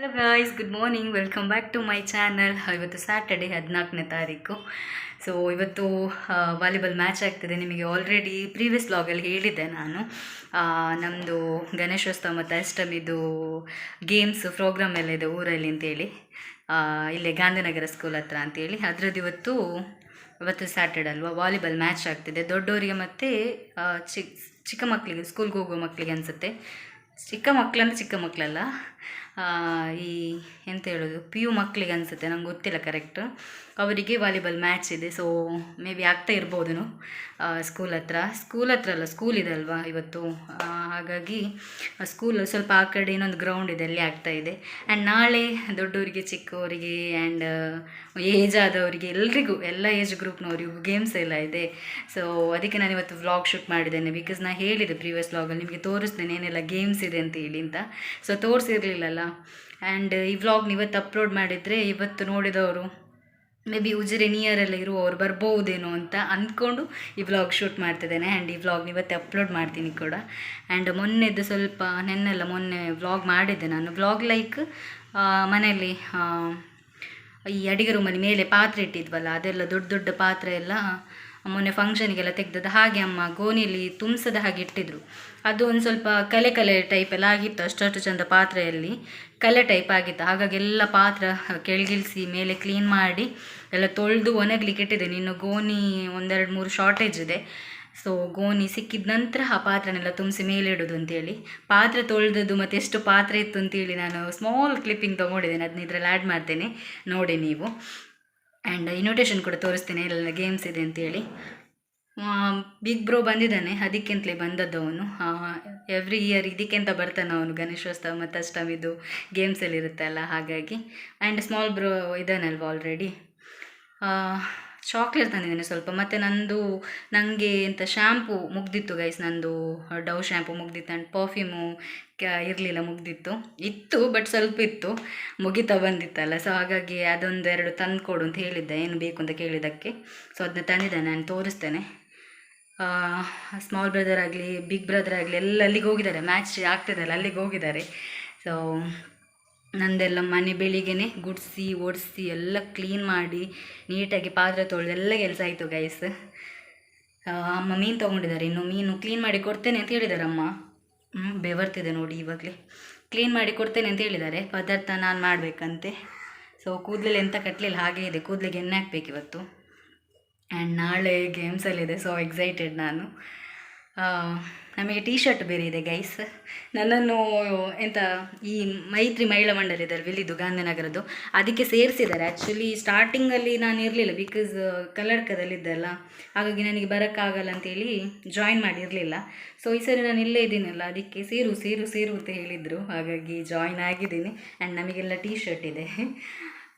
Hello guys good morning welcome back to my channel ಇವತ್ತು Saturday ಹದಿನಾಲ್ಕನೇ ತಾರೀಕು. So ಇವತ್ತು ವಾಲಿಬಾಲ್ ಮ್ಯಾಚ್ ಆಗ್ತಿದೆ. ನಿಮಗೆ ಆಲ್ರೆಡಿ ಪ್ರೀವಿಯಸ್ ಲಾಗಲ್ಲಿ ಹೇಳಿದ್ದೆ ನಾನು. ನಮ್ಮದು ಗಣೇಶೋತ್ಸವ ಮತ್ತು ಅಷ್ಟಮಿದು ಗೇಮ್ಸ್ ಪ್ರೋಗ್ರಾಮ್ ಎಲ್ಲ ಇದೆ ಊರಲ್ಲಿ ಅಂತೇಳಿ. ಆ, ಇಲ್ಲೇ ಗಾಂಧಿನಗರ ಸ್ಕೂಲ್ ಹತ್ರ ಅಂತೇಳಿ. ಅದ್ರದ್ದು ಇವತ್ತು ಇವತ್ತು ಸ್ಯಾಟರ್ಡೆ ಅಲ್ವಾ? ವಾಲಿಬಾಲ್ ಮ್ಯಾಚ್ ಆಗ್ತಿದೆ. ದೊಡ್ಡವರಿಗೆ ಮತ್ತು ಚಿಕ್ಕ ಚಿಕ್ಕ ಮಕ್ಕಳಿಗೆ ಸ್ಕೂಲ್ಗೆ ಹೋಗೋ ಮಕ್ಕಳಿಗೆ ಅನಿಸುತ್ತೆ. ಚಿಕ್ಕ ಮಕ್ಕಳಂದ್ರೆ ಚಿಕ್ಕ ಮಕ್ಕಳಲ್ಲ ಈ ಎಂತ ಹೇಳೋದು ಪಿ ಯು ಮಕ್ಕಳಿಗೆ ಅನಿಸುತ್ತೆ, ನಂಗೆ ಗೊತ್ತಿಲ್ಲ ಕರೆಕ್ಟ್ ಅವರಿಗೆ ವಾಲಿಬಾಲ್ ಮ್ಯಾಚ್ ಇದೆ ಸೊ ಮೇ ಬಿ ಆಗ್ತಾ ಇರ್ಬೋದು ಸ್ಕೂಲ್ ಹತ್ರ. ಸ್ಕೂಲ್ ಹತ್ರ ಅಲ್ಲ ಸ್ಕೂಲ್ ಇದೆ ಅಲ್ವಾ ಇವತ್ತು? ಹಾಗಾಗಿ ಸ್ಕೂಲ್ ಸ್ವಲ್ಪ ಆ ಕಡೆ ಇನ್ನೊಂದು ಗ್ರೌಂಡ್ ಇದೆ, ಅಲ್ಲಿ ಆಗ್ತಾ ಇದೆ. ಆ್ಯಂಡ್ ನಾಳೆ ದೊಡ್ಡವರಿಗೆ, ಚಿಕ್ಕವರಿಗೆ ಆ್ಯಂಡ್ ಏಜ್ ಆದವರಿಗೆ ಎಲ್ರಿಗೂ, ಎಲ್ಲ ಏಜ್ ಗ್ರೂಪ್ನವರಿಗೂ ಗೇಮ್ಸ್ ಎಲ್ಲ ಇದೆ. ಸೊ ಅದಕ್ಕೆ ನಾನು ಇವತ್ತು ವ್ಲಾಗ್ ಶೂಟ್ ಮಾಡಿದ್ದೇನೆ ಬಿಕಾಸ್ ನಾನು ಹೇಳಿದೆ ಪ್ರೀವಿಯಸ್ ವ್ಲಾಗಲ್ಲಿ ನಿಮಗೆ ತೋರಿಸ್ತೇನೆ ಏನೆಲ್ಲ ಗೇಮ್ಸ್ ಇದೆ ಅಂತ ಹೇಳಿ ಅಂತ. ಸೊ ತೋರಿಸಿರ್ಲಿಲ್ಲಲ್ಲ ಆ್ಯಂಡ್ ಈ ವ್ಲಾಗ್ನ ಇವತ್ತು ಅಪ್ಲೋಡ್ ಮಾಡಿದರೆ ಇವತ್ತು ನೋಡಿದವರು ಮೇ ಬಿ ಉಜಿರೆ ನಿಯರೆಲ್ಲ ಇರುವವರು ಬರ್ಬೋದೇನೋ ಅಂತ ಅಂದ್ಕೊಂಡು ಈ ವ್ಲಾಗ್ ಶೂಟ್ ಮಾಡ್ತಿದ್ದೇನೆ. ಆ್ಯಂಡ್ ಈ ವ್ಲಾಗ್ ಇವತ್ತೇ ಅಪ್ಲೋಡ್ ಮಾಡ್ತೀನಿ ಕೂಡ. ಆ್ಯಂಡ್ ಮೊನ್ನೆದು ಸ್ವಲ್ಪ, ನೆನ್ನೆಲ್ಲ ಮೊನ್ನೆ ವ್ಲಾಗ್ ಮಾಡಿದ್ದೆ ನಾನು. ವ್ಲಾಗ್ ಲೈಕ್ ಮನೆಯಲ್ಲಿ ಈ ಅಡಿಗೆ ರೂಮಲ್ಲಿ ಮೇಲೆ ಪಾತ್ರೆ ಇಟ್ಟಿದ್ವಲ್ಲ, ಅದೆಲ್ಲ ದೊಡ್ಡ ದೊಡ್ಡ ಪಾತ್ರೆ ಎಲ್ಲ ಮೊನ್ನೆ ಫಂಕ್ಷನಿಗೆಲ್ಲ ತೆಗ್ದದ್ದು. ಹಾಗೆ ಅಮ್ಮ ಗೋನಿಲಿ ತುಂಬಿಸದ ಹಾಗೆ ಇಟ್ಟಿದ್ರು. ಅದು ಒಂದು ಸ್ವಲ್ಪ ಕಲೆ ಕಲೆ ಟೈಪ್ ಎಲ್ಲ ಆಗಿತ್ತು ಅಷ್ಟು ಚಂದ ಪಾತ್ರೆಯಲ್ಲಿ. ಕಲೆ ಟೈಪ್ ಆಗಿತ್ತು. ಹಾಗಾಗಿ ಎಲ್ಲ ಪಾತ್ರ ಕೆಳಗಿಳಿಸಿ ಮೇಲೆ ಕ್ಲೀನ್ ಮಾಡಿ ಎಲ್ಲ ತೊಳೆದು ಒಣಗ್ಲಿಕ್ಕೆ ಇಟ್ಟಿದ್ದೇನೆ ಇನ್ನು ಗೋಣಿ ಒಂದೆರಡು ಮೂರು ಶಾರ್ಟೇಜ್ ಇದೆ. ಸೊ ಗೋಣಿ ಸಿಕ್ಕಿದ ನಂತರ ಆ ಪಾತ್ರನೆಲ್ಲ ತುಂಬಿಸಿ ಮೇಲೆ ಇಡೋದು ಅಂತೇಳಿ. ಪಾತ್ರೆ ತೊಳೆದದ್ದು ಮತ್ತು ಎಷ್ಟು ಪಾತ್ರೆ ಇತ್ತು ಅಂತೇಳಿ ನಾನು ಸ್ಮಾಲ್ ಕ್ಲಿಪ್ಪಿಂಗ್ ತೊಗೊಂಡಿದ್ದೇನೆ. ಅದನ್ನ ಇದರಲ್ಲಿ ಆ್ಯಡ್ ಮಾಡ್ತೇನೆ. ನೋಡಿ ನೀವು. ಆ್ಯಂಡ್ ಇನ್ವಿಟೇಷನ್ ಕೂಡ ತೋರಿಸ್ತೇನೆ ಎಲ್ಲ ಗೇಮ್ಸ್ ಇದೆ ಅಂತೇಳಿ. ಬಿಗ್ ಬ್ರೋ ಬಂದಿದ್ದಾನೆ, ಅದಕ್ಕಿಂತಲೇ ಬಂದದ್ದು ಅವನು. ಎವ್ರಿ ಇಯರ್ ಇದಕ್ಕೆಂತ ಬರ್ತಾನೆ ಅವನು, ಗಣೇಶೋತ್ಸವ ಮತ್ತು ಅಷ್ಟಮಿದು ಗೇಮ್ಸಲ್ಲಿ ಇರುತ್ತಲ್ಲ ಹಾಗಾಗಿ. ಆ್ಯಂಡ್ ಸ್ಮಾಲ್ ಬ್ರೋ ಇದ್ದಾನಲ್ವ ಆಲ್ರೆಡಿ ಚಾಕ್ಲೇಟ್ ತಂದಿದ್ದೇನೆ ಸ್ವಲ್ಪ. ಮತ್ತು ನಂದು ನನಗೆ ಎಂಥ ಶ್ಯಾಂಪು ಮುಗ್ದಿತ್ತು ಗೈಸ್ ನಂದು ಡವ್ ಶ್ಯಾಂಪು ಮುಗ್ದಿತ್ತು ಆ್ಯಂಡ್ ಪರ್ಫ್ಯೂಮು ಇರಲಿಲ್ಲ ಮುಗ್ದಿತ್ತು. ಇತ್ತು ಬಟ್ ಸ್ವಲ್ಪ ಇತ್ತು. ಮುಗಿತಾ ಬಂದಿತ್ತಲ್ಲ ಸೊ ಹಾಗಾಗಿ ಅದೊಂದು ಎರಡು ತಂದು ಕೊಡು ಅಂತ ಹೇಳಿದ್ದೆ. ಏನು ಬೇಕು ಅಂತ ಕೇಳಿದ್ದಕ್ಕೆ. ಸೊ ಅದನ್ನ ತಂದಿದ್ದೆ ನಾನು ತೋರಿಸ್ತೇನೆ. ಸ್ಮಾಲ್ ಬ್ರದರ್ ಆಗಲಿ ಬಿಗ್ ಬ್ರದರ್ ಆಗಲಿ, ಎಲ್ಲ ಅಲ್ಲಿಗೆ ಹೋಗಿದ್ದಾರೆ. ಮ್ಯಾಚ್ ಆಗ್ತದಲ್ಲ, ಅಲ್ಲಿಗೆ ಹೋಗಿದ್ದಾರೆ. ಸೊ ನಂದೆಲ್ಲ ಮನೆ ಬೆಳಿಗ್ಗೆನೆ ಗುಡಿಸಿ, ಒಡಿಸಿ ಎಲ್ಲ ಕ್ಲೀನ್ ಮಾಡಿ ನೀಟಾಗಿ ಪಾತ್ರೆ ತೊಳೆದು ಎಲ್ಲ ಕೆಲಸ ಆಯಿತು ಗೈಸ್ ಅಮ್ಮ ಮೀನು ತೊಗೊಂಡಿದ್ದಾರೆ. ಇನ್ನು ಮೀನು ಕ್ಲೀನ್ ಮಾಡಿ ಕೊಡ್ತೇನೆ ಅಂತ ಹೇಳಿದ್ದಾರೆ ಅಮ್ಮ ಹ್ಞೂ ಬೆವರ್ತಿದೆ ನೋಡಿ ಇವಾಗಲೇ. ಕ್ಲೀನ್ ಮಾಡಿ ಕೊಡ್ತೇನೆ ಅಂತ ಹೇಳಿದ್ದಾರೆ. ಪದಾರ್ಥ ನಾನು ಮಾಡಬೇಕಂತೆ. ಸೊ ಕೂದಲಲ್ಲಿ ಎಂತ ಕಟ್ಟಲಿಲ್ಲ ಹಾಗೇ ಇದೆ. ಕೂದಲಿಗೆ ಎಣ್ಣೆ ಹಾಕ್ಬೇಕು ಇವತ್ತು. ಆ್ಯಂಡ್ ನಾಳೆ ಗೇಮ್ಸಲ್ಲಿದೆ ಸೊ ಎಕ್ಸೈಟೆಡ್ ನಾನು. ನಮಗೆ ಟೀ ಶರ್ಟ್ ಬೇರೆ ಇದೆ ಗೈಸ್ ನನ್ನನ್ನು, ಎಂತ, ಈ ಮೈತ್ರಿ ಮಹಿಳಾ ಮಂಡಳಿ ಇದೆ ಇಲ್ಲಿದ್ದು ಗಾಂಧಿನಗರದ್ದು. ಅದಕ್ಕೆ ಸೇರಿಸಿದ್ದಾರೆ. ಆ್ಯಕ್ಚುಲಿ ಸ್ಟಾರ್ಟಿಂಗಲ್ಲಿ ನಾನು ಇರಲಿಲ್ಲ ಬಿಕಾಸ್ ಕಲ್ಲಡ್ಕದಲ್ಲಿದ್ದಲ್ಲ ಹಾಗಾಗಿ ನನಗೆ ಬರೋಕ್ಕಾಗಲ್ಲ ಅಂತೇಳಿ ಜಾಯಿನ್ ಮಾಡಿರಲಿಲ್ಲ. ಸೊ ಈ ಸರಿ ನಾನು ಇಲ್ಲೇ ಇದ್ದೀನಲ್ಲ. ಅದಕ್ಕೆ ಸೇರು ಸೇರು ಸೇರು ಅಂತ ಹೇಳಿದರು. ಹಾಗಾಗಿ ಜಾಯಿನ್ ಆಗಿದ್ದೀನಿ. ಆ್ಯಂಡ್ ನಮಗೆಲ್ಲ ಟೀ ಶರ್ಟ್ ಇದೆ.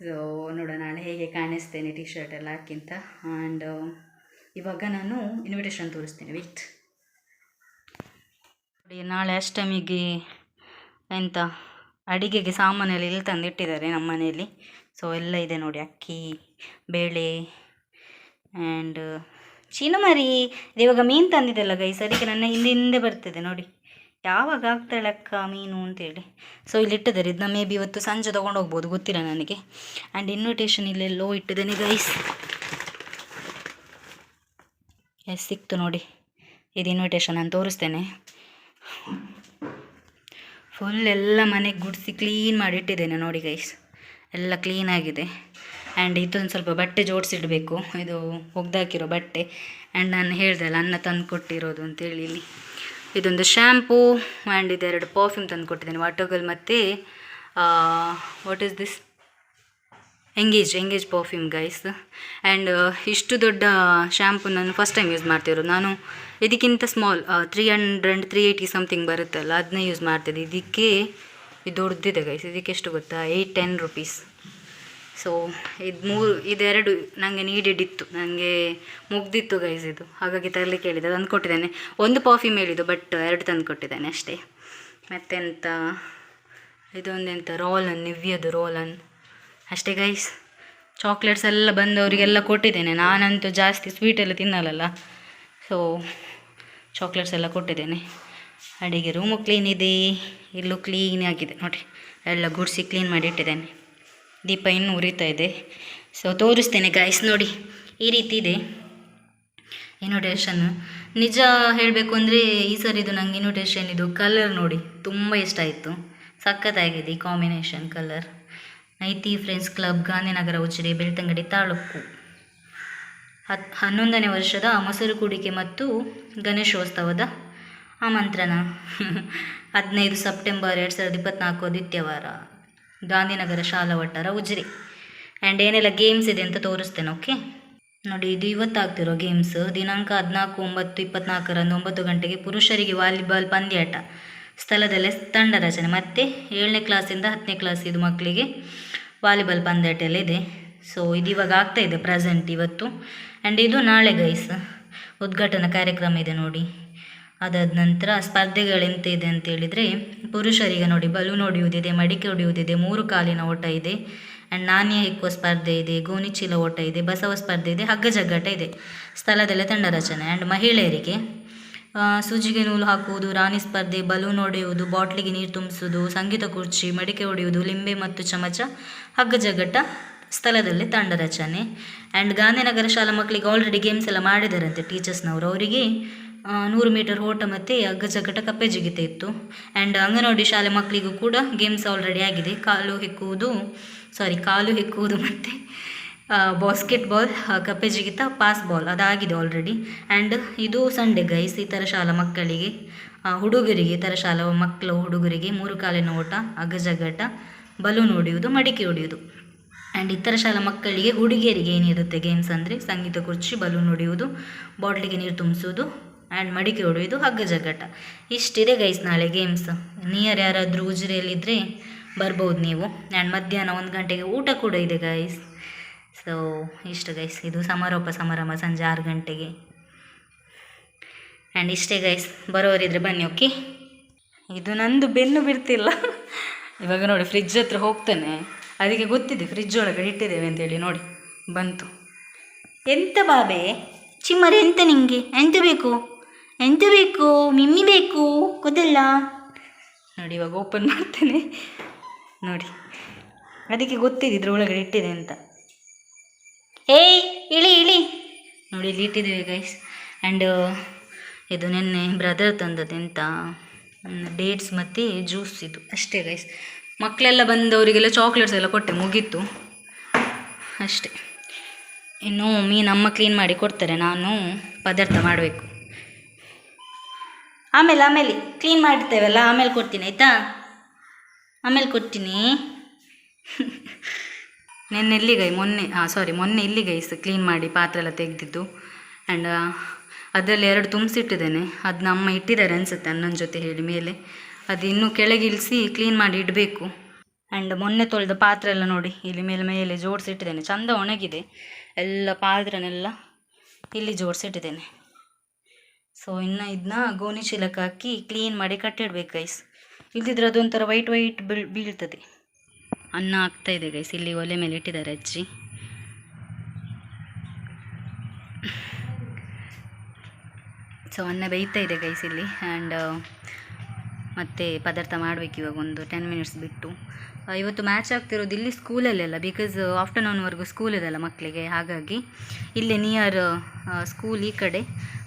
ಸೊ ನೋಡೋಣ ನಾಳೆ ಹೇಗೆ ಕಾಣಿಸ್ತೇನೆ ಟೀ ಶರ್ಟ್ ಎಲ್ಲ ಹಾಕಿಂತ ಆ್ಯಂಡ್ ಇವಾಗ ನಾನು ಇನ್ವಿಟೇಷನ್ ತೋರಿಸ್ತೀನಿ. ವೆಯ್ಟ್ ನೋಡಿ, ನಾಳೆ ಅಷ್ಟಮಿಗೆ ಎಂತ, ಅಡಿಗೆಗೆ ಸಾಮಾನೆಲ್ಲ ಇಲ್ಲಿ ತಂದಿಟ್ಟಿದ್ದಾರೆ ನಮ್ಮ ಮನೆಯಲ್ಲಿ. ಸೊ ಎಲ್ಲ ಇದೆ ನೋಡಿ, ಅಕ್ಕಿ, ಬೇಳೆ ಆ್ಯಂಡ್ ಚಿನ್ನಮರಿ ಇವಾಗ ಮೀನು ತಂದಿದ್ದೆಲ್ಲ ಗೈ ಸರಿಗೆ ನನ್ನ ಹಿಂದೆ ಹಿಂದೆ ಬರ್ತದೆ ನೋಡಿ. ಯಾವಾಗ ಆಗ್ತಾಳೆ ಅಕ್ಕ ಮೀನು ಅಂತೇಳಿ. ಸೊ ಇಲ್ಲಿ ಇಟ್ಟಿದ್ದಾರೆ. ಇದನ್ನ ಮೇ ಬಿ ಇವತ್ತು ಸಂಜೆ ತೊಗೊಂಡು ಹೋಗ್ಬೋದು, ಗೊತ್ತಿಲ್ಲ ನನಗೆ. ಆ್ಯಂಡ್ ಇನ್ವಿಟೇಷನ್ ಇಲ್ಲೆಲ್ಲೋ ಇಟ್ಟಿದ್ದೇನೆ ಗೈಸ್ ಎಸ್ ಸಿಕ್ತು ನೋಡಿ. ಇದು ಇನ್ವಿಟೇಷನ್ ನಾನು ತೋರಿಸ್ತೇನೆ. ಫುಲ್ ಎಲ್ಲ ಮನೆಗೆ ಗುಡಿಸಿ ಕ್ಲೀನ್ ಮಾಡಿಟ್ಟಿದ್ದೇನೆ ನೋಡಿ ಗೈಸ್ ಎಲ್ಲ ಕ್ಲೀನಾಗಿದೆ ಆ್ಯಂಡ್ ಇದೊಂದು ಸ್ವಲ್ಪ ಬಟ್ಟೆ ಜೋಡಿಸಿಡಬೇಕು. ಇದು ಒಗ್ದಾಕಿರೋ ಬಟ್ಟೆ. ಆ್ಯಂಡ್ ನಾನು ಹೇಳಿದೆ ಅಲ್ಲ, ಅನ್ನ ತಂದು ಕೊಟ್ಟಿರೋದು ಅಂತೇಳಿ ಇಲ್ಲಿ. ಇದೊಂದು ಶ್ಯಾಂಪೂ ಆ್ಯಂಡ್ ಇದೆರಡು ಪರ್ಫ್ಯೂಮ್ ತಂದು ಕೊಟ್ಟಿದ್ದೇನೆ. ವಾಟರ್ಗಲ್ ಮತ್ತು what is this engage engage perfume guys and ಇಷ್ಟು ದೊಡ್ಡ ಶ್ಯಾಂಪು ನಾನು ಫಸ್ಟ್ ಟೈಮ್ ಯೂಸ್ ಮಾಡ್ತಿರೋದು. ನಾನು ಇದಕ್ಕಿಂತ small three hundred three eighty something ಬರುತ್ತಲ್ಲ ಅದನ್ನೇ ಯೂಸ್ ಮಾಡ್ತಿದ್ದೆ. ಇದಕ್ಕೆ ಇದು ದೊಡ್ಡದಿದೆ ಗೈಸ್ ಇದಕ್ಕೆ ಎಷ್ಟು ಗೊತ್ತಾ? ಏಯ್ಟ್ ಟೆನ್ ರುಪೀಸ್ ಸೊ ಇದು ಮೂರು, ಇದೆರಡು ನನಗೆ ನೀಡೆಡ್ ಇತ್ತು. ನನಗೆ ಮುಗ್ದಿತ್ತು ಗೈಸ್ ಇದು. ಹಾಗಾಗಿ ತರಲಿಕ್ಕೆ ಹೇಳಿದೆ. ತಂದು ಕೊಟ್ಟಿದ್ದೇನೆ. ಒಂದು ಪರ್ಫ್ಯೂಮ್ ಹೇಳಿದ್ದು ಬಟ್ ಎರಡು ತಂದು ಕೊಟ್ಟಿದ್ದೇನೆ ಅಷ್ಟೇ. ಮತ್ತೆಂತ, ಇದೊಂದೆಂತ, ರೋಲನ್, ನಿವ್ಯದು ರೋಲನ್. ಅಷ್ಟೇ ಗೈಸ್ ಚಾಕ್ಲೇಟ್ಸ್ ಎಲ್ಲ ಬಂದವರಿಗೆಲ್ಲ ಕೊಟ್ಟಿದ್ದೇನೆ. ನಾನಂತೂ ಜಾಸ್ತಿ ಸ್ವೀಟೆಲ್ಲ ತಿನ್ನಲ್ಲ ಸೊ ಚಾಕ್ಲೇಟ್ಸ್ ಎಲ್ಲ ಕೊಟ್ಟಿದ್ದೇನೆ. ಅಡಿಗೆ ರೂಮು ಕ್ಲೀನ್ ಇದೆ. ಇಲ್ಲೂ ಕ್ಲೀನ್ ಆಗಿದೆ. ನೋಡಿ ಎಲ್ಲ ಗುಡಿಸಿ ಕ್ಲೀನ್ ಮಾಡಿ ಇಟ್ಟಿದ್ದೇನೆ. ದೀಪ ಇನ್ನೂ ಉರಿತಾ ಇದೆ. ಸೊ ತೋರಿಸ್ತೇನೆ ಗಾಯ್ಸ್ ನೋಡಿ. ಈ ರೀತಿ ಇದೆ. ಇನ್ವಿಟೇಷನ್ ನಿಜ ಹೇಳಬೇಕು ಅಂದರೆ ಈ ಸರಿದು ನಂಗೆ ಇನ್ವಿಟೇಷನ್ ಇದು ಕಲರ್ ನೋಡಿ ತುಂಬ ಇಷ್ಟ ಆಯಿತು. ಸಖತ್ತಾಗಿದೆ ಈ combination colour nighty friends club Gandhinagar, ಉಚ್ಚರಿ, Belthangady taluk. ಹತ್ ಹನ್ನೊಂದನೇ ವರ್ಷದ ಮೊಸರು ಕುಡಿಕೆ ಮತ್ತು ಗಣೇಶೋತ್ಸವದ ಆಮಂತ್ರಣ. ಹದಿನೈದು ಸೆಪ್ಟೆಂಬರ್ ಎರಡು ಸಾವಿರದ ಇಪ್ಪತ್ತ್ನಾಲ್ಕು ಆದಿತ್ಯವಾರ. ಗಾಂಧಿನಗರ ಶಾಲಾ ವಟ್ಟಾರ ಉಜ್ರಿ. ಆ್ಯಂಡ್ ಏನೆಲ್ಲ ಗೇಮ್ಸ್ ಇದೆ ಅಂತ ತೋರಿಸ್ತೇನೆ ಓಕೆ ನೋಡಿ, ಇದು ಇವತ್ತಾಗ್ತಿರೋ ಗೇಮ್ಸ್ ದಿನಾಂಕ ಹದಿನಾಲ್ಕು, ಒಂಬತ್ತು, ಇಪ್ಪತ್ನಾಲ್ಕರಂದು ಒಂಬತ್ತು ಗಂಟೆಗೆ ಪುರುಷರಿಗೆ ವಾಲಿಬಾಲ್ ಪಂದ್ಯಾಟ. ಸ್ಥಳದಲ್ಲೇ ತಂಡ ರಚನೆ. ಮತ್ತು ಏಳನೇ ಕ್ಲಾಸಿಂದ ಹತ್ತನೇ ಕ್ಲಾಸ್ ಇದು ಮಕ್ಕಳಿಗೆ ವಾಲಿಬಾಲ್ ಪಂದ್ಯಾಟ ಎಲ್ಲ ಇದೆ. ಸೊ ಇದು ಇವಾಗ ಆಗ್ತಾ ಇದೆ ಪ್ರೆಸೆಂಟ್ ಇವತ್ತು. ಆ್ಯಂಡ್ ಇದು ನಾಳೆ ಗೈಸ್ ಉದ್ಘಾಟನಾ ಕಾರ್ಯಕ್ರಮ ಇದೆ ನೋಡಿ. ಅದಾದ ನಂತರ ಸ್ಪರ್ಧೆಗಳೆಂತಿದೆ ಇದೆ ಅಂತ ಹೇಳಿದರೆ, ಪುರುಷರಿಗೆ ನೋಡಿ ಬಲೂನ್ ಹೊಡೆಯುವುದಿದೆ ಮಡಿಕೆ ಹೊಡೆಯುವುದಿದೆ, ಮೂರು ಕಾಲಿನ ಓಟ ಇದೆ. ಆ್ಯಂಡ್ ನಾಣ್ಯ ಇಕ್ಕುವ ಸ್ಪರ್ಧೆ ಇದೆ, ಗೋಣಿಚೀಲ ಓಟ ಇದೆ, ಬಸವ ಸ್ಪರ್ಧೆ ಇದೆ, ಹಗ್ಗ ಜಗ್ಗಾಟ ಇದೆ. ಸ್ಥಳದಲ್ಲೇ ತಂಡ ರಚನೆ. ಆ್ಯಂಡ್ ಮಹಿಳೆಯರಿಗೆ ಸೂಜಿಗೆ ನೂಲು ಹಾಕುವುದು, ರಾಣಿ ಸ್ಪರ್ಧೆ ಬಲೂನ್ ಹೊಡೆಯುವುದು ಬಾಟ್ಲಿಗೆ ನೀರು ತುಂಬಿಸುವುದು, ಸಂಗೀತ ಕುರ್ಚಿ, ಮಡಿಕೆ ಹೊಡೆಯುವುದು, ಲಿಂಬೆ ಮತ್ತು ಚಮಚ, ಹಗ್ಗ ಜಗ್ಗಟ ಸ್ಥಳದಲ್ಲಿ ತಂಡ ರಚನೆ. ಆ್ಯಂಡ್ ಗಾಂಧಿನಗರ ಶಾಲಾ ಮಕ್ಕಳಿಗೆ ಆಲ್ರೆಡಿ ಗೇಮ್ಸ್ ಎಲ್ಲ ಮಾಡಿದಾರಂತೆ ಟೀಚರ್ಸ್ನವರು ಅವರಿಗೆ ನೂರು ಮೀಟರ್ ಓಟ ಮತ್ತು ಅಗ್ಗಜಗಟ ಜಗ್ಗಟ ಕಪ್ಪೆ ಜಿಗಿತ ಇತ್ತು. ಆ್ಯಂಡ್ ಅಂಗನವಾಡಿ ಶಾಲೆ ಮಕ್ಕಳಿಗೂ ಕೂಡ ಗೇಮ್ಸ್ ಆಲ್ರೆಡಿ ಆಗಿದೆ. ಕಾಲು ಹೆಕ್ಕುವುದು ಸಾರಿ ಕಾಲು ಹೆಕ್ಕುವುದು ಮತ್ತು ಬಾಸ್ಕೆಟ್ ಬಾಲ್ ಕಪ್ಪೆ ಜಿಗಿತ ಪಾಸ್ ಬಾಲ್ ಅದಾಗಿದೆ ಆಲ್ರೆಡಿ ಆ್ಯಂಡ್ ಇದು ಸಂಡೆ ಗೈಸ್ ಈ ಥರ ಶಾಲಾ ಮಕ್ಕಳಿಗೆ ಹುಡುಗರಿಗೆ, ಈ ಶಾಲಾ ಮಕ್ಕಳು ಹುಡುಗರಿಗೆ ಮೂರು ಕಾಲಿನ ಓಟ ಅಗ್ಗಜಗ್ಗಾಟ ಬಲೂನ್ ಹೊಡೆಯುವುದು, ಮಡಿಕೆ ಹೊಡೆಯುವುದು. ಆ್ಯಂಡ್ ಇತರ ಶಾಲಾ ಮಕ್ಕಳಿಗೆ ಹುಡುಗಿಯರಿಗೆ ಏನಿರುತ್ತೆ ಗೇಮ್ಸ್ ಅಂದರೆ ಸಂಗೀತ, ಕುರ್ಚಿ ಬಲೂನ್ ಹೊಡೆಯುವುದು ಬಾಟ್ಲಿಗೆ ನೀರು ತುಂಬಿಸೋದು ಆ್ಯಂಡ್ ಮಡಿಕೆ ಹೊಡೆಯೋದು ಹಗ್ಗ ಜಗ್ಗಾಟ. ಇಷ್ಟಿದೆ ಗೈಸ್ ನಾಳೆ ಗೇಮ್ಸ್ ನಿಯರ್ ಯಾರಾದರೂ ಉಜಿರೆಯಲ್ಲಿದ್ದರೆ ಬರ್ಬೋದು ನೀವು. ಆ್ಯಂಡ್ ಮಧ್ಯಾಹ್ನ ಒಂದು ಗಂಟೆಗೆ ಊಟ ಕೂಡ ಇದೆ ಗೈಸ್ ಸೊ ಇಷ್ಟು ಗೈಸ್ ಇದು ಸಮಾರೋಪ ಸಮಾರಂಭ ಸಂಜೆ ಆರು ಗಂಟೆಗೆ. ಆ್ಯಂಡ್ ಇಷ್ಟೇ ಗೈಸ್ ಬರೋರಿದ್ರೆ ಬನ್ನಿ ಓಕೆ ಇದು ನಂದು ಬೆನ್ನು ಬಿಡ್ತಿಲ್ಲ. ಇವಾಗ ನೋಡಿ ಫ್ರಿಜ್ ಹತ್ರ ಹೋಗ್ತಾನೆ. ಅದಕ್ಕೆ ಗೊತ್ತಿದೆ ಫ್ರಿಜ್ ಒಳಗಡೆ ಇಟ್ಟಿದ್ದೇವೆ ಅಂತೇಳಿ ನೋಡಿ ಬಂತು. ಎಂತ ಬಾಬೆ? ಚಿಮ್ಮರೆ ಎಂತ ನಿಮಗೆ ಎಂತ ಬೇಕು? ಎಂತ ಬೇಕು? ಮಿಮ್ಮಿ ಬೇಕು? ಗೊತ್ತಿಲ್ಲ? ನೋಡಿ ಇವಾಗ ಓಪನ್ ಮಾಡ್ತೇನೆ. ನೋಡಿ ಅದಕ್ಕೆ ಗೊತ್ತಿದೆ ಇದ್ರ ಒಳಗಡೆ ಇಟ್ಟಿದೆ ಅಂತ. ಏಯ್ ಇಳಿ ಇಳಿ. ನೋಡಿ ಇಲ್ಲಿ ಇಟ್ಟಿದ್ದೇವೆ ಗೈಸ್ ಆ್ಯಂಡ್ ಇದು ನಿನ್ನೆ ಬ್ರದರ್ ತಂದದ್ದು ಎಂತ? ಡೇಟ್ಸ್ ಮತ್ತು ಜ್ಯೂಸ್ ಇದು. ಅಷ್ಟೇ ಗೈಸ್ ಮಕ್ಕಳೆಲ್ಲ ಬಂದವರಿಗೆಲ್ಲ ಚಾಕ್ಲೇಟ್ಸ್ ಎಲ್ಲ ಕೊಟ್ಟೆ, ಮುಗೀತು. ಅಷ್ಟೇ. ಇನ್ನು ಮೀನಮ್ಮ ಕ್ಲೀನ್ ಮಾಡಿ ಕೊಡ್ತಾರೆ, ನಾನು ಪದಾರ್ಥ ಮಾಡಬೇಕು. ಆಮೇಲೆ ಆಮೇಲೆ ಕ್ಲೀನ್ ಮಾಡ್ತೇವಲ್ಲ, ಆಮೇಲೆ ಕೊಡ್ತೀನಿ, ಆಯಿತಾ? ಆಮೇಲೆ ಕೊಡ್ತೀನಿ. ನೆನ್ನೆ ಇಲ್ಲಿಗೈ ಮೊನ್ನೆ ಹಾಂ ಸಾರಿ ಮೊನ್ನೆ ಇಲ್ಲಿಗೈಸ್ ಕ್ಲೀನ್ ಮಾಡಿ ಪಾತ್ರೆ ಎಲ್ಲ ತೆಗೆದಿದ್ದು? ಆ್ಯಂಡ್ ಅದರಲ್ಲಿ ಎರಡು ತುಂಬಿಸಿಟ್ಟಿದ್ದೇನೆ. ಅದನ್ನ ಅಮ್ಮ ಇಟ್ಟಿದ್ದಾರೆ ಅನಿಸುತ್ತೆ, ಅಣ್ಣನ ಜೊತೆ ಹೇಳಿ ಮೇಲೆ. ಅದು ಕೆಳಗಿಳಿಸಿ ಕ್ಲೀನ್ ಮಾಡಿ ಇಡಬೇಕು. ಆ್ಯಂಡ್ ಮೊನ್ನೆ ತೊಳೆದ ಪಾತ್ರೆ ಎಲ್ಲ ನೋಡಿ, ಇಲ್ಲಿ ಮೇಲೆ ಮೇಲೆ ಜೋಡಿಸಿಟ್ಟಿದ್ದೇನೆ. ಚಂದ ಒಣಗಿದೆ. ಎಲ್ಲ ಪಾತ್ರೆನೆಲ್ಲ ಇಲ್ಲಿ ಜೋಡಿಸಿಟ್ಟಿದ್ದೇನೆ. ಸೊ ಇನ್ನು ಇದನ್ನ ಗೋಣಿ ಚೀಲಕ್ಕೆ ಹಾಕಿ ಕ್ಲೀನ್ ಮಾಡಿ ಕಟ್ಟಿಡ್ಬೇಕು ಗೈಸ್ ಇಲ್ದಿದ್ರೆ ಅದೊಂಥರ ವೈಟ್ ವೈಟ್ ಬೀಳ್, ಬೀಳ್ತದೆ. ಅನ್ನ ಆಗ್ತಾ ಇದೆ ಗೈಸ್ ಇಲ್ಲಿ ಒಲೆ ಮೇಲೆ ಇಟ್ಟಿದ್ದಾರೆ ಅಜ್ಜಿ. ಸೊ ಅನ್ನ ಬೇಯ್ತಾ ಇದೆ ಗೈಸ್ ಇಲ್ಲಿ. ಆ್ಯಂಡ್ ಮತ್ತೆ ಪದಾರ್ಥ ಮಾಡಬೇಕು ಇವಾಗ ಒಂದು ಟೆನ್ ಮಿನಿಟ್ಸ್ ಬಿಟ್ಟು. ಇವತ್ತು ಮ್ಯಾಚ್ ಆಗ್ತಿರೋದು ಇಲ್ಲಿ ಸ್ಕೂಲಲ್ಲೆಲ್ಲ ಬಿಕಾಸ್ ಆಫ್ಟರ್ನೂನ್ವರೆಗೂ ಸ್ಕೂಲ್ ಇದೆಲ್ಲ ಮಕ್ಕಳಿಗೆ ಹಾಗಾಗಿ ಇಲ್ಲಿ ನಿಯರ್ ಸ್ಕೂಲ್ ಈ ಕಡೆ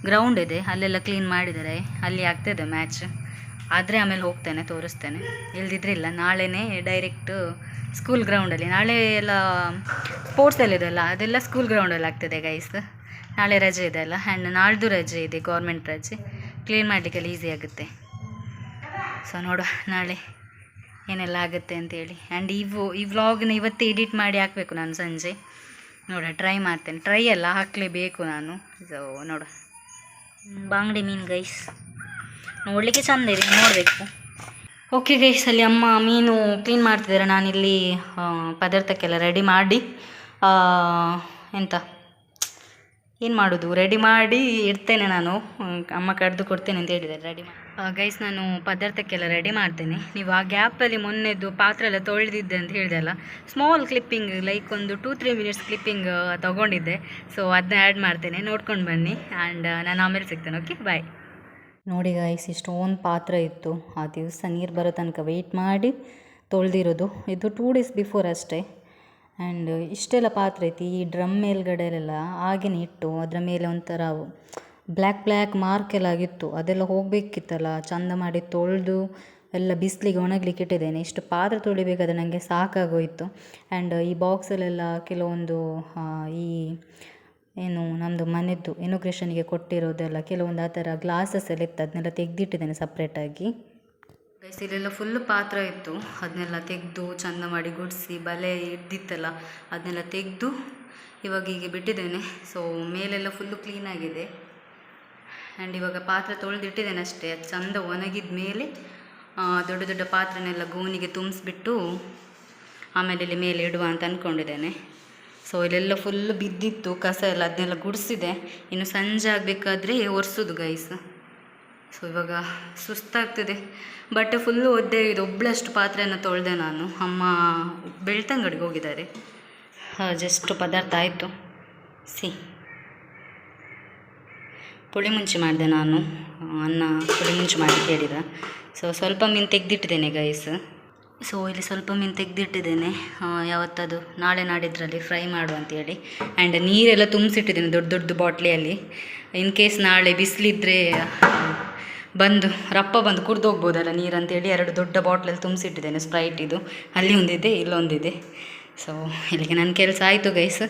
ಗ್ರೌಂಡ್ ಇದೆ, ಅಲ್ಲೆಲ್ಲ ಕ್ಲೀನ್ ಮಾಡಿದ್ದಾರೆ, ಅಲ್ಲಿ ಆಗ್ತಾಯಿದೆ ಮ್ಯಾಚ್ ಆದರೆ ಆಮೇಲೆ ಹೋಗ್ತೇನೆ, ತೋರಿಸ್ತೇನೆ. ಇಲ್ದಿದ್ರೆ ಇಲ್ಲ, ನಾಳೆನೇ ಡೈರೆಕ್ಟ್ ಸ್ಕೂಲ್ ಗ್ರೌಂಡಲ್ಲಿ ನಾಳೆ ಎಲ್ಲ ಸ್ಪೋರ್ಟ್ಸ್ ಇದೆಲ್ಲ ಅದೆಲ್ಲ ಸ್ಕೂಲ್ ಗ್ರೌಂಡಲ್ಲಿ ಆಗ್ತದೆ ಗೈಸ್ ನಾಳೆ ರಜೆ ಇದೆ ಅಲ್ಲ ಆ್ಯಂಡ್ ನಾಳ್ದು ರಜೆ ಇದೆ ಗೌರ್ಮೆಂಟ್ ರಜೆ. ಕ್ಲೀನ್ ಮಾಡಲಿಕ್ಕೆಲ್ಲ ಈಸಿ ಆಗುತ್ತೆ. ಸೊ ನೋಡುವ ನಾಳೆ ಏನೆಲ್ಲ ಆಗುತ್ತೆ ಅಂತೇಳಿ. ಆ್ಯಂಡ್ ಇವು ಈ ವ್ಲಾಗ್ನ ಇವತ್ತೇ ಎಡಿಟ್ ಮಾಡಿ ಹಾಕಬೇಕು ನಾನು ಸಂಜೆ. ನೋಡ ಟ್ರೈ ಮಾಡ್ತೇನೆ. ಟ್ರೈ ಎಲ್ಲ ಹಾಕಲೇಬೇಕು ನಾನು. ಸೊ ನೋಡ. ಬಾಂಗ್ಡೆ ಮೀನು ಗೈಸ್ ನೋಡಲಿಕ್ಕೆ ಚಂದ ಇದೆ, ನೋಡಬೇಕು. ಓಕೆ ಗೈಸ್ ಅಲ್ಲಿ ಅಮ್ಮ ಮೀನು ಕ್ಲೀನ್ ಮಾಡ್ತಿದ್ದಾರೆ ನಾನಿಲ್ಲಿ ಪದಾರ್ಥಕ್ಕೆಲ್ಲ ರೆಡಿ ಮಾಡಿ ಎಂತ? ಏನು ಮಾಡೋದು? ರೆಡಿ ಮಾಡಿ ಇಡ್ತೇನೆ ನಾನು. ಅಮ್ಮ ಕಡ್ದು ಕೊಡ್ತೇನೆ ಅಂತ ಹೇಳಿದ್ದಾರೆ. ರೆಡಿ ಮಾಡಿ. ಗೈಸ್ ನಾನು ಪದಾರ್ಥಕ್ಕೆಲ್ಲ ರೆಡಿ ಮಾಡ್ತೇನೆ. ನೀವು ಆ ಗ್ಯಾಪಲ್ಲಿ ಮೊನ್ನೆದು ಪಾತ್ರೆ ಎಲ್ಲ ತೊಳೆದಿದ್ದೆ ಅಂತ ಹೇಳಿದೆ ಅಲ್ಲ? ಸ್ಮಾಲ್ ಕ್ಲಿಪ್ಪಿಂಗ್ ಲೈಕ್ ಒಂದು ಟೂ ತ್ರೀ ಮಿನಿಟ್ಸ್ ಕ್ಲಿಪ್ಪಿಂಗ್ ತೊಗೊಂಡಿದ್ದೆ. ಸೊ ಅದನ್ನ ಆ್ಯಡ್ ಮಾಡ್ತೇನೆ. ನೋಡ್ಕೊಂಡು ಬನ್ನಿ. ಆ್ಯಂಡ್ ನಾನು ಆಮೇಲೆ ಸಿಗ್ತೇನೆ ಓಕೆ ಬಾಯ್ ನೋಡಿ ಗೈಸ್ ಇಷ್ಟೊಂದು ಪಾತ್ರೆ ಇತ್ತು. ಆ ದಿವಸ ನೀರು ಬರೋ ತನಕ ವೆಯ್ಟ್ ಮಾಡಿ ತೊಳೆದಿರೋದು. ಇದು ಟೂ ಡೇಸ್ ಬಿಫೋರ್ ಅಷ್ಟೇ. ಆ್ಯಂಡ್ ಇಷ್ಟೆಲ್ಲ ಪಾತ್ರೆ ಐತಿ. ಈ ಡ್ರಮ್ ಮೇಲ್ಗಡೆಲ್ಲ ಹಾಗೇನೆ ಇಟ್ಟು, ಅದರ ಮೇಲೆ ಒಂಥರ ಬ್ಲ್ಯಾಕ್ ಬ್ಲ್ಯಾಕ್ ಮಾರ್ಕ್ ಎಲ್ಲ ಆಗಿತ್ತು. ಅದೆಲ್ಲ ಹೋಗಬೇಕಿತ್ತಲ್ಲ? ಚಂದ ಮಾಡಿ ತೊಳೆದು ಎಲ್ಲ ಬಿಸಿಲಿಗೆ ಒಣಗ್ಲಿಕ್ಕೆ ಇಟ್ಟಿದ್ದೇನೆ. ಇಷ್ಟು ಪಾತ್ರೆ ತೊಳಿಬೇಕಾದ್ರೆ ನನಗೆ ಸಾಕಾಗೋಯಿತು. ಆ್ಯಂಡ್ ಈ ಬಾಕ್ಸಲ್ಲೆಲ್ಲ ಕೆಲವೊಂದು ಈ, ಏನು ನಮ್ಮದು ಮನೆಯದ್ದು ಇನೋಗ್ರೇಷನ್ಗೆ ಕೊಟ್ಟಿರೋದೆಲ್ಲ ಕೆಲವೊಂದು ಆ ಥರ ಗ್ಲಾಸಸ್ ಎಲ್ಲ ಇತ್ತು. ಅದನ್ನೆಲ್ಲ ತೆಗೆದಿಟ್ಟಿದ್ದೇನೆ ಸಪ್ರೇಟಾಗಿ ಇಲ್ಲೆಲ್ಲ ಫುಲ್ ಪಾತ್ರ ಇತ್ತು. ಅದನ್ನೆಲ್ಲ ತೆಗೆದು ಚಂದ ಮಾಡಿ ಗುಡಿಸಿ ಬಲೆ ಇದ್ದಿತ್ತಲ್ಲ ಅದನ್ನೆಲ್ಲ ತೆಗೆದು ಇವಾಗ ಹೀಗೆ ಬಿಟ್ಟಿದ್ದೇನೆ. ಸೊ ಮೇಲೆಲ್ಲ ಫುಲ್ಲು ಕ್ಲೀನಾಗಿದೆ ಆ್ಯಂಡ್ ಇವಾಗ ಪಾತ್ರೆ ತೊಳೆದಿಟ್ಟಿದ್ದೇನೆ ಅಷ್ಟೇ ಅದು ಚಂದ ಒಣಗಿದ ಮೇಲೆ ದೊಡ್ಡ ದೊಡ್ಡ ಪಾತ್ರೆನೆಲ್ಲ ಗೋನಿಗೆ ತುಂಬಿಸ್ಬಿಟ್ಟು ಆಮೇಲೆ ಇಲ್ಲಿ ಮೇಲೆ ಇಡುವ ಅಂತ ಅಂದ್ಕೊಂಡಿದ್ದೇನೆ ಸೊ ಇಲ್ಲೆಲ್ಲ ಫುಲ್ ಬಿದ್ದಿತ್ತು, ಕಸ ಎಲ್ಲ ಅದನ್ನೆಲ್ಲ ಗುಡಿಸಿದೆ. ಇನ್ನು ಸಂಜೆ ಆಗಬೇಕಾದ್ರೆ ಒರೆಸೋದು ಗೈಸ್ ಸೊ ಇವಾಗ ಸುಸ್ತಾಗ್ತದೆ. ಬಟ್ಟೆ ಫುಲ್ಲು ಒದ್ದೆ, ಇದು ಒಬ್ಬಳಷ್ಟು ಪಾತ್ರೆಯನ್ನು ತೊಳೆದೆ ನಾನು. ಅಮ್ಮ ಬೆಳ್ತಂಗಡಿಗೆ ಹೋಗಿದ್ದಾರೆ. ಜಸ್ಟ್ ಪದಾರ್ಥ ಆಯಿತು. ಸಿ ಪುಳಿ ಮುಂಚೆ ಮಾಡಿದೆ ನಾನು. ಅನ್ನ ಪುಳಿ ಮುಂಚೆ ಮಾಡಿ ಕೇಳಿದ. ಸೊ ಸ್ವಲ್ಪ ಮೀನು ತೆಗೆದಿಟ್ಟಿದ್ದೇನೆ ಗೈಸ್ ಸೊ ಇಲ್ಲಿ ಸ್ವಲ್ಪ ಮೀನು ತೆಗೆದಿಟ್ಟಿದ್ದೇನೆ. ಯಾವತ್ತದು? ನಾಳೆ ನಾಡಿದ್ರಲ್ಲಿ ಫ್ರೈ ಮಾಡು ಅಂತೇಳಿ ಆ್ಯಂಡ್ ನೀರೆಲ್ಲ ತುಂಬಿಸಿಟ್ಟಿದ್ದೇನೆ ದೊಡ್ಡ ದೊಡ್ಡ ಬಾಟ್ಲಿಯಲ್ಲಿ ಇನ್ ಕೇಸ್ ನಾಳೆ ಬಿಸಿಲಿದ್ರೆ, ಬಂದು, ರಪ್ಪ ಬಂದು ಕುಡ್ದು ಹೋಗ್ಬೋದಲ್ಲ ನೀರು ಅಂತೇಳಿ ಎರಡು ದೊಡ್ಡ ಬಾಟ್ಲಲ್ಲಿ ತುಂಬಿಸಿಟ್ಟಿದ್ದೇನೆ ಸ್ಪ್ರೈಟ್ ಇದು. ಅಲ್ಲಿ ಒಂದಿದೆ, ಇಲ್ಲೊಂದಿದೆ. ಸೊ ಇಲ್ಲಿಗೆ ನನ್ನ ಕೆಲಸ ಆಯಿತು ಗೈಸ್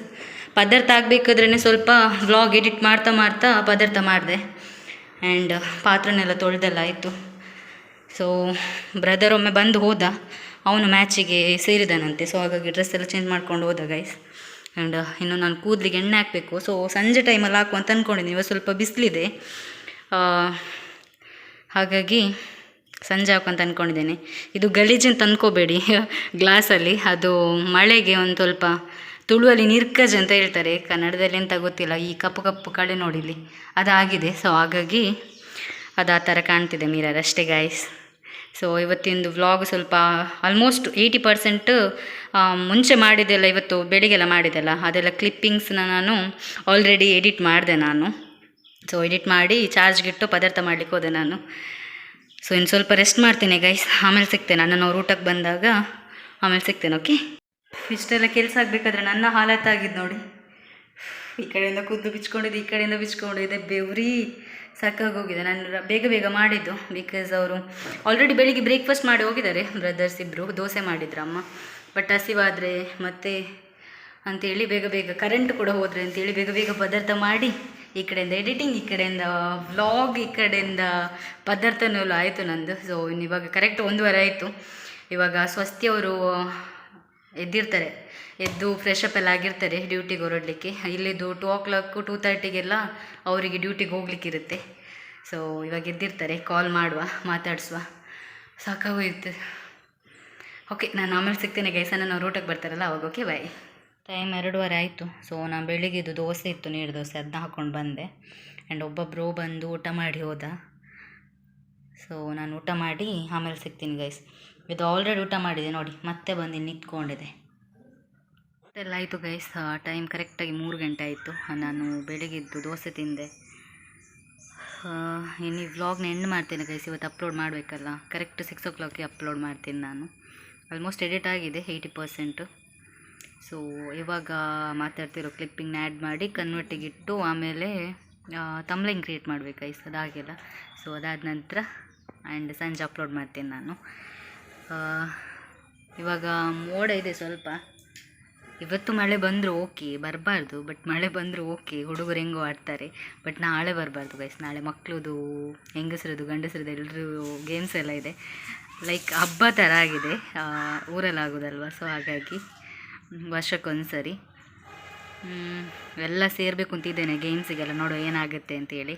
ಪದಾರ್ಥ ಆಗಬೇಕಾದ್ರೇ ಸ್ವಲ್ಪ ವ್ಲಾಗ್ ಎಡಿಟ್ ಮಾಡ್ತಾ ಮಾಡ್ತಾ ಪದಾರ್ಥ ಮಾಡಿದೆ. ಆ್ಯಂಡ್ ಪಾತ್ರನೆಲ್ಲ ತೊಳೆದೆಲ್ಲ ಆಯಿತು ಸೊ ಬ್ರದರ್ ಒಮ್ಮೆ ಬಂದು ಹೋದ. ಅವನು ಮ್ಯಾಚಿಗೆ ಸೇರಿದಾನಂತೆ. ಸೊ ಹಾಗಾಗಿ ಡ್ರೆಸ್ ಎಲ್ಲ ಚೇಂಜ್ ಮಾಡ್ಕೊಂಡು ಹೋದ ಗೈಸ್ ಆ್ಯಂಡ್ ಇನ್ನು ನಾನು ಕೂದಲಿಗೆ ಎಣ್ಣೆ ಹಾಕಬೇಕು. ಸೊ ಸಂಜೆ ಟೈಮಲ್ಲಿ ಹಾಕು ಅಂತ ಅಂದ್ಕೊಂಡಿದ್ದೀನಿ ಇವಾಗ ಸ್ವಲ್ಪ ಬಿಸಿಲಿದೆ. ಹಾಗಾಗಿ ಸಂಜೆ ಹಾಕು ಅಂತ ಅಂದ್ಕೊಂಡಿದ್ದೇನೆ ಇದು ಗಲೀಜು ಅಂತ ಅಂದ್ಕೋಬೇಡಿ ಗ್ಲಾಸಲ್ಲಿ ಅದು ಮಳೆಗೆ ಒಂದು ಸ್ವಲ್ಪ ತುಳುವಲ್ಲಿ ನಿರ್ಕಜ್ ಅಂತ ಹೇಳ್ತಾರೆ. ಕನ್ನಡದಲ್ಲಿ ಎಂತ ಗೊತ್ತಿಲ್ಲ. ಈ ಕಪ್ಪು ಕಪ್ಪು ಕಳೆ ನೋಡಿಲಿ ಅದಾಗಿದೆ. ಸೊ ಹಾಗಾಗಿ ಅದು ಆ ಥರ ಕಾಣ್ತಿದೆ ಮೀರರ್ ಅಷ್ಟೇ ಗಾಯ್ಸ್ ಸೊ ಇವತ್ತಿಂದು ವ್ಲಾಗ್ ಸ್ವಲ್ಪ ಆಲ್ಮೋಸ್ಟ್ ಏಯ್ಟಿ ಪರ್ಸೆಂಟ್ ಮುಂಚೆ ಮಾಡಿದ್ದೆಲ್ಲ ಇವತ್ತು ಬೆಳಿಗ್ಗೆಲ್ಲ ಮಾಡಿದ್ದೆಲ್ಲ. ಅದೆಲ್ಲ ಕ್ಲಿಪ್ಪಿಂಗ್ಸ್ನ ನಾನು ಆಲ್ರೆಡಿ ಎಡಿಟ್ ಮಾಡಿದೆ ನಾನು. ಸೊ ಎಡಿಟ್ ಮಾಡಿ ಚಾರ್ಜ್ಗಿಟ್ಟು ಪದಾರ್ಥ ಮಾಡಲಿಕ್ಕೆ ಹೋದೆ ನಾನು. ಸೊ ಇನ್ನು ಸ್ವಲ್ಪ ರೆಸ್ಟ್ ಮಾಡ್ತೀನಿ ಗೈಸ್ ಆಮೇಲೆ ಸಿಗ್ತೇನೆ. ನನ್ನವ್ರು ಊಟಕ್ಕೆ ಬಂದಾಗ ಆಮೇಲೆ ಸಿಗ್ತೇನೆ ಓಕೆ ಇಷ್ಟೆಲ್ಲ ಕೆಲಸ ಆಗಬೇಕಾದ್ರೆ ನನ್ನ ಹಾಲತ್ತಾಗಿದ್ದು ನೋಡಿ. ಈ ಕಡೆಯಿಂದ ಕೂದಲು ಬಿಚ್ಕೊಂಡಿದ್ದು, ಈ ಕಡೆಯಿಂದ ಬಿಚ್ಕೊಂಡಿದ್ದೆ ಬೆವ್ರಿ ಸಾಕಾಗೋಗಿದೆ ನಾನು ಬೇಗ ಬೇಗ ಮಾಡಿದ್ದು ಬಿಕಾಸ್ ಅವರು ಆಲ್ರೆಡಿ ಬೆಳಿಗ್ಗೆ ಬ್ರೇಕ್ಫಾಸ್ಟ್ ಮಾಡಿ ಹೋಗಿದ್ದಾರೆ ಬ್ರದರ್ಸ್ ಇಬ್ಬರು ದೋಸೆ ಮಾಡಿದ್ರು ಅಮ್ಮ. ಬಟ್ ಹಸಿವಾದರೆ ಮತ್ತೆ ಅಂತೇಳಿ ಬೇಗ ಬೇಗ ಕರೆಂಟ್ ಕೂಡ ಹೋದರೆ ಅಂತೇಳಿ ಬೇಗ ಬೇಗ ಪದಾರ್ಥ ಮಾಡಿ ಈ ಕಡೆಯಿಂದ ಎಡಿಟಿಂಗ್ ಈ ಕಡೆಯಿಂದ ವ್ಲಾಗ್ ಈ ಕಡೆಯಿಂದ ಪದಾರ್ಥನೂ ಆಯಿತು ನಂದು. ಸೊ ಇವಾಗ ಕರೆಕ್ಟ್ ಒಂದೂವರೆ ಆಯಿತು. ಇವಾಗ ಸ್ವಸ್ತಿಯವರು ಎದ್ದಿರ್ತಾರೆ. ಎದ್ದು ಫ್ರೆಶ್ ಅಪ್ ಎಲ್ಲ ಆಗಿರ್ತಾರೆ ಡ್ಯೂಟಿಗೆ ಹೊರಡಲಿಕ್ಕೆ. ಇಲ್ಲಿದ್ದು ಟೂ ಓ ಕ್ಲಾಕು ಟೂ ತರ್ಟಿಗೆಲ್ಲ ಅವರಿಗೆ ಡ್ಯೂಟಿಗೆ ಹೋಗ್ಲಿಕ್ಕಿರುತ್ತೆ ಸೊ ಇವಾಗ ಎದ್ದಿರ್ತಾರೆ ಕಾಲ್ ಮಾಡುವ, ಮಾತಾಡಿಸುವ. ಸಾಕಾಗೋಯ್ತು. ಓಕೆ ನಾನು ಆಮೇಲೆ ಸಿಗ್ತೇನೆ ಗೈಸನ್ನ ನಾವು ಊಟಕ್ಕೆ ಬರ್ತಾರಲ್ಲ, ಅವಾಗ ಓಕೆ ಬಾಯ್ ಟೈಮ್ ಎರಡೂವರೆ ಆಯಿತು. ಸೊ ನಾನು ಬೆಳಿಗ್ಗೆ ಇದು ದೋಸೆ ಇತ್ತು, ನೀರು ದೋಸೆ ಅದನ್ನ ಹಾಕ್ಕೊಂಡು ಬಂದೆ. ಆ್ಯಂಡ್ ಬ್ರೋ ಬಂದು ಊಟ ಮಾಡಿ ಹೋದ. ಸೊ ನಾನು ಊಟ ಮಾಡಿ ಆಮೇಲೆ ಸಿಗ್ತೀನಿ ಗೈಸ್ ಇದು ಆಲ್ರೆಡಿ ಊಟ ಮಾಡಿದೆ ನೋಡಿ, ಮತ್ತೆ ಬಂದು ನಿಂತ್ಕೊಂಡಿದೆ. ಎಲ್ಲ ಆಯಿತು ಗೈಸ್ ಟೈಮ್ ಕರೆಕ್ಟಾಗಿ ಮೂರು ಗಂಟೆ ಆಯಿತು. ನಾನು ಬೆಳಗ್ಗೆದ್ದು ದೋಸೆ ತಿಂದೆ. ಇನ್ನು ಈ ವ್ಲಾಗ್ನ ಎಂಡ್ ಮಾಡ್ತೇನೆ ಗೈಸ್ ಇವತ್ತು ಅಪ್ಲೋಡ್ ಮಾಡಬೇಕಲ್ಲ. ಕರೆಕ್ಟ್ ಸಿಕ್ಸ್ ಓ ಕ್ಲಾಕಿಗೆ ಅಪ್ಲೋಡ್ ಮಾಡ್ತೀನಿ ನಾನು. ಆಲ್ಮೋಸ್ಟ್ ಎಡಿಟ್ ಆಗಿದೆ ಏಯ್ಟಿ ಪರ್ಸೆಂಟು ಸೊ ಇವಾಗ ಮಾತಾಡ್ತಿರೋ ಕ್ಲಿಪ್ಪಿಂಗ್ನ ಆ್ಯಡ್ ಮಾಡಿ ಕನ್ವರ್ಟಿಗೆ ಇಟ್ಟು ಆಮೇಲೆ ತಮ್ಲಿಂಗ್ ಕ್ರಿಯೇಟ್ ಮಾಡಬೇಕು ಗೈಸ್ ಅದಾಗಿಲ್ಲ. ಸೊ ಅದಾದ ನಂತರ ಆ್ಯಂಡ್ ಸಂಜೆ ಅಪ್ಲೋಡ್ ಮಾಡ್ತೀನಿ ನಾನು. ಇವಾಗ ಮೋಡ ಇದೆ ಸ್ವಲ್ಪ. ಇವತ್ತು ಮಳೆ ಬಂದರೂ ಓಕೆ, ಬರಬಾರ್ದು ಬಟ್ ಮಳೆ ಬಂದರೂ ಓಕೆ, ಹುಡುಗರು ಹೆಂಗೋ ಆಡ್ತಾರೆ ಬಟ್ ನಾಳೆ ಬರಬಾರ್ದು ಗೈಸ್ ನಾಳೆ ಮಕ್ಕಳದು ಹೆಂಗಸರದು, ಗಂಡಸ್ರದು ಎಲ್ಲರೂ ಗೇಮ್ಸ್ ಎಲ್ಲ ಇದೆ. ಲೈಕ್ ಹಬ್ಬ ಥರ ಆಗಿದೆ ಊರಲ್ಲಾಗೋದಲ್ವ ಸೊ ಹಾಗಾಗಿ ವರ್ಷಕ್ಕೊಂದ್ಸರಿ ಸರಿ ಎಲ್ಲ ಸೇರಬೇಕು ಅಂತಿದ್ದೇನೆ ಗೇಮ್ಸಿಗೆಲ್ಲ ನೋಡೋ ಏನಾಗುತ್ತೆ ಅಂತೇಳಿ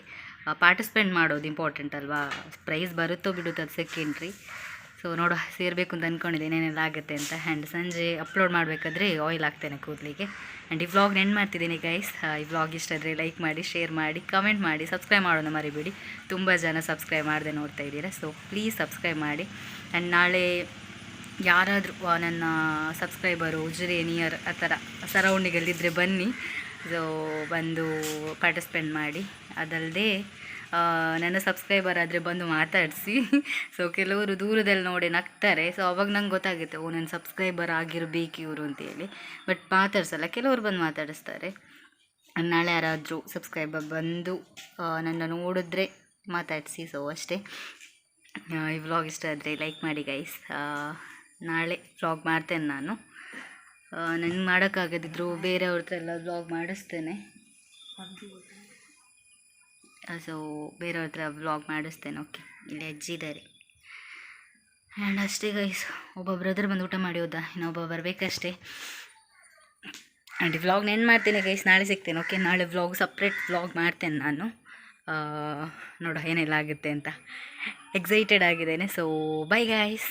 ಪಾರ್ಟಿಸಿಪೇಟ್ ಮಾಡೋದು ಇಂಪಾರ್ಟೆಂಟ್ ಅಲ್ವಾ? ಪ್ರೈಸ್ ಬರುತ್ತೋ ಬಿಡುತ್ತೋ ಅದು ಸೆಕೆಂಡ್ರಿ ಸೊ ನೋಡು, ಸೇರಬೇಕು ಅಂತ ಅನ್ಕೊಂಡಿದ್ದೀನಿ ಏನೆಲ್ಲ ಆಗುತ್ತೆ ಅಂತ. ಆ್ಯಂಡ್ ಸಂಜೆ ಅಪ್ಲೋಡ್ ಮಾಡಬೇಕಾದ್ರೆ ಆಯಿಲ್ ಹಾಕ್ತೇನೆ ಕೂದಲಿಗೆ. ಆ್ಯಂಡ್ ಈ ವ್ಲಾಗ್ ಎಂಡ್ ಮಾಡ್ತಿದ್ದೀನಿ ಗೈಸ್ ಈ ವ್ಲಾಗ್ ಇಷ್ಟ ಆದರೆ ಲೈಕ್ ಮಾಡಿ ಶೇರ್ ಮಾಡಿ ಕಮೆಂಟ್ ಮಾಡಿ ಸಬ್ಸ್ಕ್ರೈಬ್ ಮಾಡೋಣ ಮರಿಬೇಡಿ. ತುಂಬ ಜನ ಸಬ್ಸ್ಕ್ರೈಬ್ ಮಾಡದೆ ನೋಡ್ತಾ ಇದ್ದೀರಾ ಸೊ ಪ್ಲೀಸ್ ಸಬ್ಸ್ಕ್ರೈಬ್ ಮಾಡಿ. ಆ್ಯಂಡ್ ನಾಳೆ ಯಾರಾದರೂ ನನ್ನ ಸಬ್ಸ್ಕ್ರೈಬರು ಉಜ್ರೆ ನಿಯರ್ ಆ ಥರ ಸರೌಂಡಿಗಲ್ಲಿದ್ದರೆ ಬನ್ನಿ. ಸೊ ಬಂದು ಪಾರ್ಟಿಸಿಪೇಟ್ ಮಾಡಿ. ಅದಲ್ಲದೆ ನನ್ನ ಸಬ್ಸ್ಕ್ರೈಬರ್ ಆದರೆ ಬಂದು ಮಾತಾಡಿಸಿ. ಸೊ ಕೆಲವರು ದೂರದಲ್ಲಿ ನೋಡಿ ನಗ್ತಾರೆ. ಸೊ ಅವಾಗ ನಂಗೆ ಗೊತ್ತಾಗುತ್ತೆ, ಓ ನನ್ನ ಸಬ್ಸ್ಕ್ರೈಬರ್ ಆಗಿರಬೇಕು ಇವರು ಅಂತೇಳಿ ಬಟ್ ಮಾತಾಡ್ಸಲ್ಲ, ಕೆಲವರು ಬಂದು ಮಾತಾಡಿಸ್ತಾರೆ. ನಾಳೆ ಯಾರಾದರೂ ಸಬ್ಸ್ಕ್ರೈಬರ್ ಬಂದು ನನ್ನ ನೋಡಿದ್ರೆ ಮಾತಾಡಿಸಿ. ಸೊ ಅಷ್ಟೇ. ಈ ವ್ಲಾಗ್ ಇಷ್ಟ ಆದರೆ ಲೈಕ್ ಮಾಡಿ ಗೈಸ್ ನಾಳೆ ವ್ಲಾಗ್ ಮಾಡ್ತೇನೆ ನಾನು. ನನಗೆ ಮಾಡೋಕ್ಕಾಗದಿದ್ರು ಬೇರೆಯವ್ರ ಹತ್ರ ಎಲ್ಲ ವ್ಲಾಗ್ ಮಾಡಿಸ್ತೇನೆ. ಸೊ ಬೇರೆಯವ್ರ ಹತ್ರ ವ್ಲಾಗ್ ಮಾಡಿಸ್ತೇನೆ ಓಕೆ ಇಲ್ಲಿ ಅಜ್ಜಿ ಇದ್ದಾರೆ ಆ್ಯಂಡ್ ಅಷ್ಟೇ ಗೈಸ್ ಒಬ್ಬ ಬ್ರದರ್ ಬಂದು ಊಟ ಮಾಡಿ ಹೋದ. ಇನ್ನೊಬ್ಬ ಬರಬೇಕಷ್ಟೇ. ಆ್ಯಂಡ್ ವ್ಲಾಗ್ ಏನು ಮಾಡ್ತೇನೆ ಗೈಸ್ ನಾಳೆ ಸಿಗ್ತೇನೆ ಓಕೆ ನಾಳೆ ವ್ಲಾಗ್ ಸಪ್ರೇಟ್ ವ್ಲಾಗ್ ಮಾಡ್ತೇನೆ ನಾನು. ನೋಡೋ, ಏನೆಲ್ಲ ಆಗುತ್ತೆ ಅಂತ. ಎಕ್ಸೈಟೆಡ್ ಆಗಿದ್ದೇನೆ. So bye guys